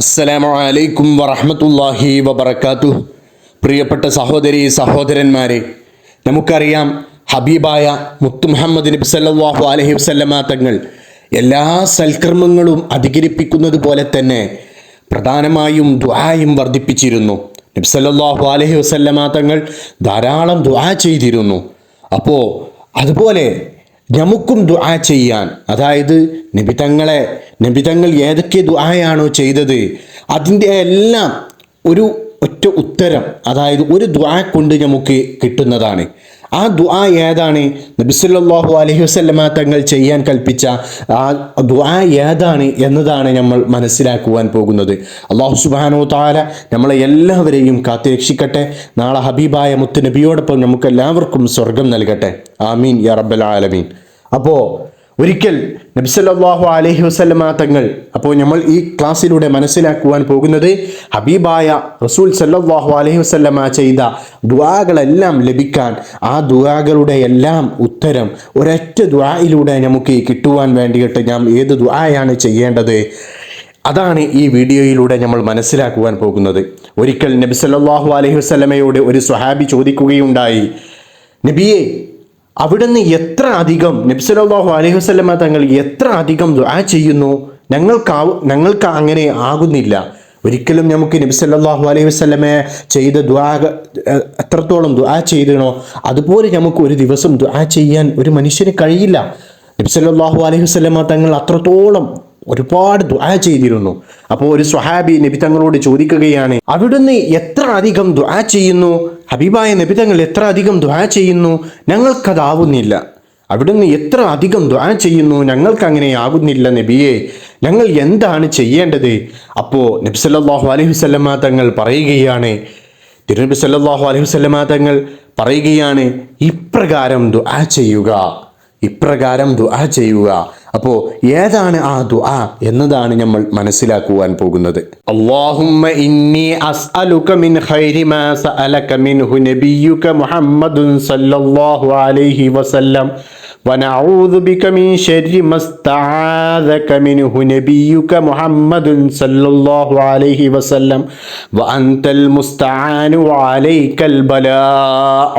അസ്സലാമു അലൈക്കും വറഹമത്തല്ലാഹി വബർക്കാത്തു പ്രിയപ്പെട്ട സഹോദരി സഹോദരന്മാരെ നമുക്കറിയാം ഹബീബായ മുത്തു മുഹമ്മദ് നബി സല്ലല്ലാഹു അലൈഹി വസല്ലമ തങ്ങൾ എല്ലാ സൽക്കർമ്മങ്ങളും അധികരിപ്പിക്കുന്നത് പോലെ തന്നെ പ്രധാനമായും ദുആയും വർദ്ധിപ്പിച്ചിരുന്നു. നബി സല്ലല്ലാഹു അലൈഹി വസല്ലമ തങ്ങൾ ധാരാളം ദുആ ചെയ്തിരുന്നു. അപ്പോൾ അതുപോലെ നമുക്കും ദുആ ചെയ്യാൻ അതായത് നബിതങ്ങളെ നബിതങ്ങൾ ഏതൊക്കെ ദുആയാണോ ചെയ്തത് അതിന്റെ എല്ലാം ഒരു ഒറ്റ ഉത്തരം അതായത് ഒരു ദ്വാ കൊണ്ട് നമുക്ക് കിട്ടുന്നതാണ്. ആ ദ്വാ ഏതാണ്? നബിസല്ലാഹു അലഹി വസല്ലമ തങ്ങൾ ചെയ്യാൻ കൽപ്പിച്ച ആ ദ്വാ ഏതാണ് എന്നതാണ് നമ്മൾ മനസ്സിലാക്കുവാൻ പോകുന്നത്. അള്ളാഹു സുബാനോ താല നമ്മളെ എല്ലാവരെയും കാത്തുരക്ഷിക്കട്ടെ. നാളെ ഹബീബായ മുത്ത് നബിയോടൊപ്പം നമുക്ക് എല്ലാവർക്കും സ്വർഗം നൽകട്ടെ. ആമീൻ യാ റബ്ബൽ ആലമീൻ. അപ്പോൾ ഒരിക്കൽ നബ്സല്ലാഹു അലഹി വസല്ലമ തങ്ങൾ അപ്പോൾ നമ്മൾ ഈ ക്ലാസ്സിലൂടെ മനസ്സിലാക്കുവാൻ പോകുന്നത് ഹബീബായ റസൂൽ സല്ലാഹു അലഹി വസല്ലമ ചെയ്ത ദുവാകളെല്ലാം ലഭിക്കാൻ ആ ദുവാകളുടെ എല്ലാം ഉത്തരം ഒരൊറ്റ ദുവായിലൂടെ നമുക്ക് കിട്ടുവാൻ വേണ്ടിയിട്ട് ഞാൻ ഏത് ദുവായാണ് ചെയ്യേണ്ടത്? അതാണ് ഈ വീഡിയോയിലൂടെ നമ്മൾ മനസ്സിലാക്കുവാൻ പോകുന്നത്. ഒരിക്കൽ നബി സല്ലല്ലാഹു അലൈഹി വസല്ലമയോട് ഒരു സ്വഹാബി ചോദിക്കുകയുണ്ടായി നബിയെ അവിടുന്ന് എത്ര അധികം നബ്സലാഹു അലൈഹി വസ്ലമ തങ്ങൾ എത്ര അധികം ദുആ ചെയ്യുന്നു? ഞങ്ങൾക്കാവ് ഞങ്ങൾക്ക് അങ്ങനെ ആകുന്നില്ല. ഒരിക്കലും നമുക്ക് നബി സല്ലല്ലാഹു അലൈഹി വസല്ലമെ ചെയ്ത ദുആ എത്രത്തോളം ദുആ ചെയ്തണോ അതുപോലെ നമുക്ക് ഒരു ദിവസം ദുആ ചെയ്യാൻ ഒരു മനുഷ്യന് കഴിയില്ല. നബി സല്ലല്ലാഹു അലൈഹി വസ്ലമ തങ്ങൾ അത്രത്തോളം ഒരുപാട് ദുആ ചെയ്തിരുന്നു. അപ്പോൾ ഒരു സ്വഹാബി നബി തങ്ങളോട് ചോദിക്കുകയാണ് അവിടുന്ന് എത്ര അധികം ദുആ ചെയ്യുന്നു? ഹബീബായ നബി തങ്ങൾ എത്ര അധികം ദുആ ചെയ്യുന്നു? ഞങ്ങൾക്കതാവുന്നില്ല. അവിടുന്ന് എത്ര അധികം ദുആ ചെയ്യുന്നു? ഞങ്ങൾക്ക് അങ്ങനെ ആകുന്നില്ല നബിയെ. ഞങ്ങൾ എന്താണ് ചെയ്യേണ്ടത്? അപ്പോൾ നബി സല്ലല്ലാഹു അലൈഹി വസല്ലമ തങ്ങൾ പറയുകയാണ് തിരുനബി സല്ലല്ലാഹു അലൈഹി വസല്ലമ തങ്ങൾ പറയുകയാണ് ഇപ്രകാരം ദുആ ചെയ്യുക ഇപ്രകാരം ദുആ ചെയ്യുക. അപ്പോൾ ഏതാണ് ആ ദുആ എന്നതാണ് നമ്മൾ മനസ്സിലാക്കുവാൻ പോകുന്നത് അല്ലാഹുമ്മ ഇന്നി അസ്അലുക മിൻ ഖൈരി മാ സഅലക മിൻഹു നബിയുക മുഹമ്മദുൻ സല്ലല്ലാഹു അലൈഹി വസല്ലം ونعوذ بك من شر ما استعاذك منه نبيك محمد صلى الله عليه وسلم وأنت المستعان وعليك البلاء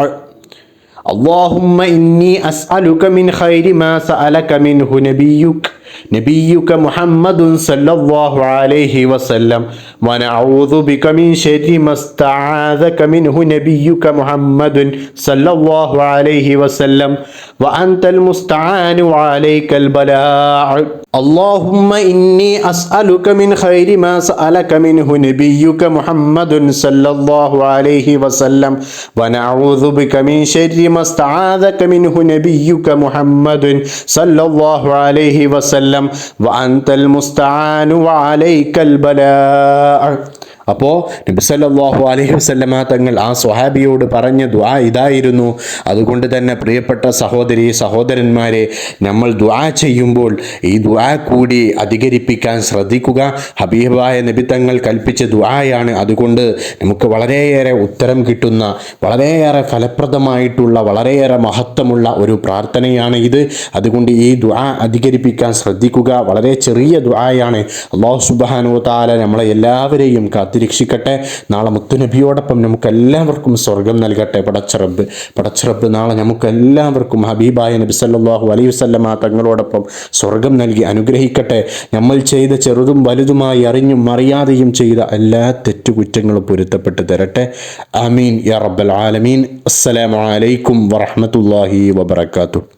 اللهم إني أسألك من خير ما سألك منه نبيك. نبيك محمد صلى الله عليه وسلم ونعوذ بك من شر ما استعاذك منه نبيك محمد صلى الله عليه وسلم وأنت المستعان وعليك البلاء اللهم إني أسألك من خير ما سألك منه نبيك محمد صلى الله عليه وسلم ونعوذ بك من شر ما استعاذك منه نبيك محمد صلى الله عليه وسلم وأنت المستعان وعليك البلاء അപ്പോൾ നബിസല്ലാഹു അലഹി വസല്ലമ തങ്ങൾ ആ സ്വഹാബിയോട് പറഞ്ഞ ദ്വാ ഇതായിരുന്നു. അതുകൊണ്ട് തന്നെ പ്രിയപ്പെട്ട സഹോദരി സഹോദരന്മാരെ നമ്മൾ ദ്വാ ചെയ്യുമ്പോൾ ഈ ദ്വാ കൂടി അധികരിപ്പിക്കാൻ ശ്രദ്ധിക്കുക. ഹബീബായ നബി തങ്ങൾ കൽപ്പിച്ച ദ്വായാണ് അതുകൊണ്ട് നമുക്ക് വളരെയേറെ ഉത്തരം കിട്ടുന്ന വളരെയേറെ ഫലപ്രദമായിട്ടുള്ള വളരെയേറെ മഹത്വമുള്ള ഒരു പ്രാർത്ഥനയാണ് ഇത്. അതുകൊണ്ട് ഈ ദ്വാ അധികരിപ്പിക്കാൻ ശ്രദ്ധിക്കുക. വളരെ ചെറിയ ദ്വായാണ് അള്ളാഹു സുബാനോ താല നമ്മളെ എല്ലാവരെയും കാത്തിരക്ഷിക്കട്ടെ നാളെ മുത്തുനബിയോടൊപ്പം നമുക്ക് എല്ലാവർക്കും സ്വർഗം നൽകട്ടെ. പടച്ചറബ് പടച്ചറബ് നാളെ നമുക്ക് എല്ലാവർക്കും ഹബീബായ നബി സല്ലാഹു അലൈഹി വസല്ലമ തങ്ങളോടൊപ്പം സ്വർഗം നൽകി അനുഗ്രഹിക്കട്ടെ. നമ്മൾ ചെയ്ത ചെറുതും വലുതുമായി അറിഞ്ഞും അറിയാതെയും ചെയ്ത എല്ലാ തെറ്റുകുറ്റങ്ങളും പൊരുത്തപ്പെട്ട് തരട്ടെ. ആമീൻ. യാ റബ്ബൽ ആലമീൻ. അസ്സലാമലൈക്കും വറഹ്മത്തുള്ളാഹി വബറകാതുഹു.